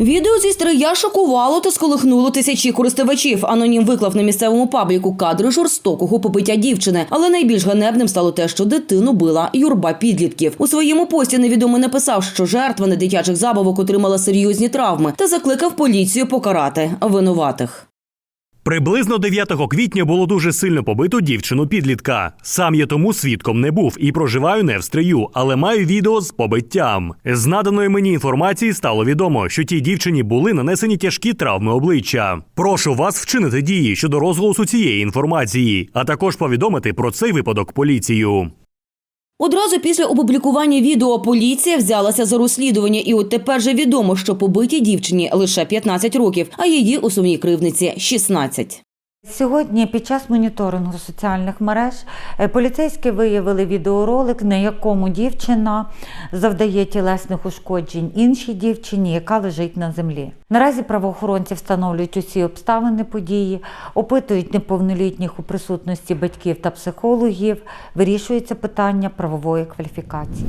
Відео зі стрия шокувало та сколихнуло тисячі користувачів. Анонім виклав на місцевому пабліку кадри жорстокого побиття дівчини. Але найбільш ганебним стало те, що дитину била юрба підлітків. У своєму пості невідомий написав, що жертва недитячих забавок отримала серйозні травми та закликав поліцію покарати винуватих. Приблизно 9 квітня було дуже сильно побито дівчину підлітка. Сам я тому свідком не був і проживаю не в стрию, але маю відео з побиттям. З наданої мені інформації стало відомо, що тій дівчині були нанесені тяжкі травми обличчя. Прошу вас вчинити дії щодо розголосу цієї інформації, а також повідомити про цей випадок поліцію. Одразу після опублікування відео поліція взялася за розслідування, і от тепер же відомо, що побитій дівчині лише 15 років, а її основній кривниці 16. Сьогодні під час моніторингу соціальних мереж е, поліцейські виявили відеоролик, на якому дівчина завдає тілесних ушкоджень іншій дівчині, яка лежить на землі. Наразі правоохоронці встановлюють усі обставини події, опитують неповнолітніх у присутності батьків та психологів, вирішується питання правової кваліфікації.